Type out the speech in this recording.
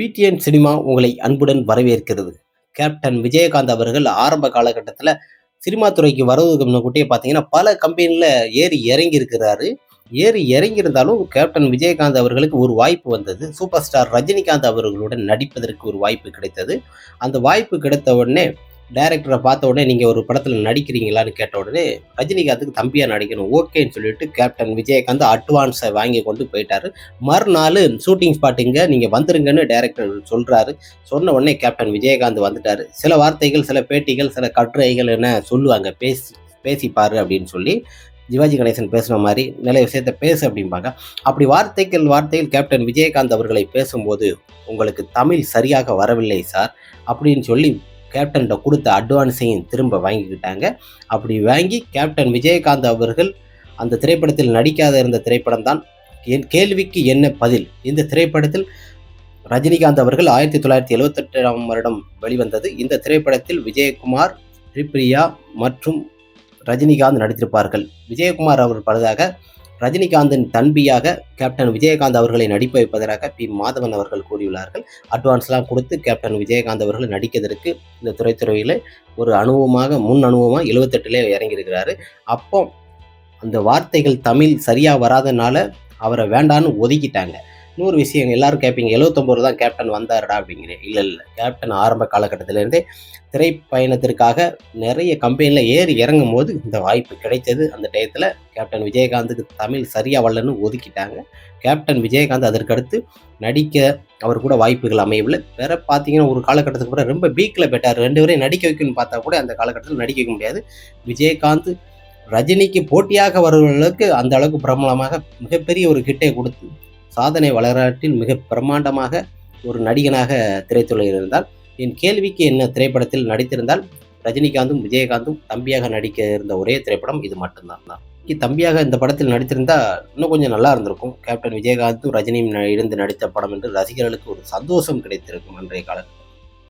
PTN cinema உங்களை அன்புடன் வரவேற்கிறது. கேப்டன் விஜயகாந்த் அவர்கள் ஆரம்ப காலகட்டத்தில் சினிமா துறைக்கு வருவதுக்கு முன்னக்கூட்டியே பார்த்தீங்கன்னா பல கம்பெனியில் ஏறி இறங்கி இருக்கிறாரு ஏறி இறங்கியிருந்தாலும் கேப்டன் விஜயகாந்த் அவர்களுக்கு ஒரு வாய்ப்பு வந்தது. சூப்பர் ஸ்டார் ரஜினிகாந்த் அவர்களுடன் நடிப்பதற்கு ஒரு வாய்ப்பு கிடைத்தது. அந்த வாய்ப்பு கிடைத்த உடனே டைரக்டரை பார்த்த உடனே நீங்கள் ஒரு படத்தில் நடிக்கிறீங்களான்னு கேட்ட உடனே ரஜினிகாந்துக்கு தம்பியாக நடிக்கணும் ஓகேன்னு சொல்லிட்டு கேப்டன் விஜயகாந்த் அட்வான்ஸை வாங்கி கொண்டு போயிட்டாரு. மறுநாள் ஷூட்டிங் ஸ்பாட்டுங்க நீங்கள் வந்துருங்கன்னு டைரக்டர் சொல்கிறாரு சொன்ன உடனே கேப்டன் விஜயகாந்த் வந்துட்டார். சில வார்த்தைகள் சில பேட்டிகள் சில கட்டுரைகள் என்ன சொல்லுவாங்க பேசி பேசிப்பார் அப்படின்னு சொல்லி சிவாஜி கணேசன் பேசுன மாதிரி நிறைய விஷயத்த பேசு அப்படிம்பாங்க. அப்படி வார்த்தைகள் வார்த்தைகள் கேப்டன் விஜயகாந்த் அவர்களை பேசும்போது உங்களுக்கு தமிழ் சரியாக வரவில்லை சார் அப்படின்னு சொல்லி கேப்டன்கிட்ட கொடுத்த அட்வான்ஸையும் திரும்ப வாங்கிக்கிட்டாங்க. அப்படி வாங்கி கேப்டன் விஜயகாந்த் அவர்கள் அந்த திரைப்படத்தில் நடிக்காத இருந்த திரைப்படம் தான் என் கேள்விக்கு என்ன பதில்? இந்த திரைப்படத்தில் ரஜினிகாந்த் அவர்கள் ஆயிரத்தி தொள்ளாயிரத்தி எழுவத்தெட்டாம் வருடம் வெளிவந்தது. இந்த திரைப்படத்தில் விஜயகுமார் ஸ்ரீபிரியா மற்றும் ரஜினிகாந்த் நடித்திருப்பார்கள். விஜயகுமார் அவர் பழுதாக ரஜினிகாந்தின் தன்பியாக கேப்டன் விஜயகாந்த் அவர்களை நடிக்க வைப்பதற்காக பி மாதவன் அவர்கள் கூறியுள்ளார்கள். அட்வான்ஸ்லாம் கொடுத்து கேப்டன் விஜயகாந்த் அவர்கள் நடிக்கிறதுக்கு இந்த துறைத்துறையில் ஒரு அனுபவமாக முன் அனுபவமாக எழுவத்தெட்டுலே இறங்கியிருக்கிறாரு. அப்போ அந்த வார்த்தைகள் தமிழ் சரியாக வராதனால அவரை வேண்டான்னு ஒதுக்கிட்டாங்க. இன்னொரு விஷயம் எல்லாரும் கேட்பீங்க எழுவத்தொம்பது தான் கேப்டன் வந்தாருடா அப்படிங்கிறேன் இல்லை இல்லை கேப்டன் ஆரம்ப காலகட்டத்திலேருந்தே திரைப்பயணத்திற்காக நிறைய கம்பெனியில் ஏறி இறங்கும் போது இந்த வாய்ப்பு கிடைத்தது. அந்த டயத்தில் கேப்டன் விஜயகாந்துக்கு தமிழ் சரியாக வரலன்னு ஒதுக்கிட்டாங்க. கேப்டன் விஜயகாந்த் அதற்கடுத்து நடிக்க அவர் கூட வாய்ப்புகள் அமையவில்லை. வேற பார்த்தீங்கன்னா ஒரு காலகட்டத்துக்கு கூட ரொம்ப பீக்கில் பெட்டார் ரெண்டு பேரையும் நடிக்க வைக்கணும்னு பார்த்தா கூட அந்த காலகட்டத்தில் நடிக்க வைக்க முடியாது. விஜயகாந்த் ரஜினிக்கு போட்டியாக வருவர்களுக்கு அந்த அளவுக்கு பிரபலமாக மிகப்பெரிய ஒரு கிட்டை கொடுத்து சாதனை வரலாற்றில் மிக பிரம்மாண்டமாக ஒரு நடிகனாக திரைத்துறையில் இருந்தால் என் கேள்விக்கு என்ன திரைப்படத்தில் நடித்திருந்தால் ரஜினிகாந்தும் விஜயகாந்தும் தம்பியாக நடிக்க இருந்த ஒரே திரைப்படம் இது மட்டும்தான். தான் தம்பியாக இந்த படத்தில் நடித்திருந்தால் இன்னும் கொஞ்சம் நல்லா இருந்திருக்கும். கேப்டன் விஜயகாந்தும் ரஜினியும் இருந்து நடித்த படம் என்று ரசிகர்களுக்கு ஒரு சந்தோஷம் கிடைத்திருக்கும் அன்றைய காலத்தில்